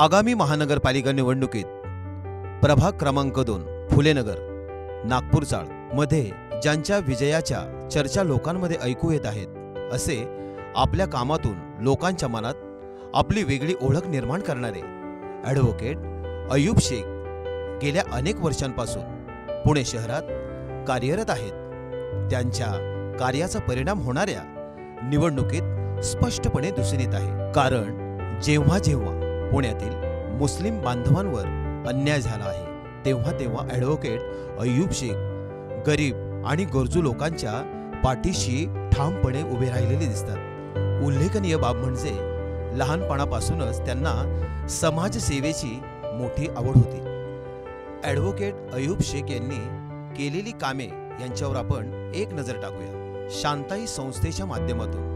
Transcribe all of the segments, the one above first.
आगामी महानगरपालिका निवडणुकीत प्रभाग क्रमांक दोन फुलेनगर नागपूर चाळमध्ये ज्यांच्या विजयाच्या चर्चा लोकांमध्ये ऐकू येत आहेत असे आपल्या कामातून लोकांच्या मनात आपली वेगळी ओळख निर्माण करणारे ॲडव्होकेट अयूब शेख गेल्या अनेक वर्षांपासून पुणे शहरात कार्यरत आहेत. त्यांच्या कार्याचा परिणाम होणाऱ्या निवडणुकीत स्पष्टपणे दिसून येत आहे. कारण जेव्हा जेव्हा पुण्यातील मुस्लिम बांधवांवर अन्याय झाला आहे. तेव्हा तेव्हा ॲडव्होकेट अय्यूब शेख गरीब आणि गरजू लोकांच्या पाठीशी ठामपणे उभे राहिलेले दिसतात. उल्लेखनीय बाब म्हणजे लहानपणापासूनच त्यांना समाजसेवेची मोठी आवड होती. ॲडव्होकेट अयूब शेख यांनी केलेली कामे यांच्यावर आपण एक नजर टाकूया. शांताई संस्थेच्या माध्यमातून.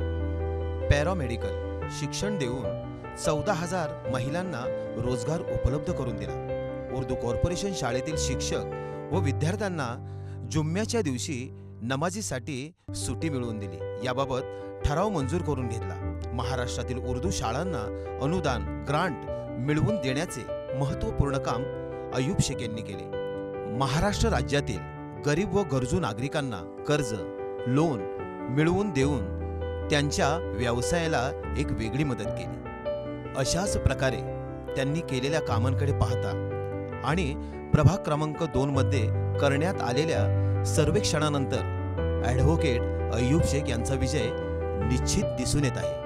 पॅरामेडिकल शिक्षण देऊन चौदा हजार महिलांना रोजगार उपलब्ध करून दिला. उर्दू कॉर्पोरेशन शाळेतील शिक्षक व विद्यार्थ्यांना जुम्म्याच्या दिवशी नमाजीसाठी सुटी मिळवून दिली. याबाबत ठराव मंजूर करून घेतला. महाराष्ट्रातील उर्दू शाळांना अनुदान ग्रांट मिळवून देण्याचे महत्त्वपूर्ण काम अयूब शेख यांनी केले. महाराष्ट्र राज्यातील गरीब व गरजू नागरिकांना कर्ज लोन मिळवून देऊन त्यांच्या व्यवसायाला एक वेगळी मदत केली. अशाच प्रकारे त्यांनी केलेल्या कामांकडे पाहता आणि प्रभाग क्रमांक दोनमध्ये करण्यात आलेल्या सर्वेक्षणानंतर ॲडव्होकेट अय्यूब शेख यांचा विजय निश्चित दिसून येत आहे.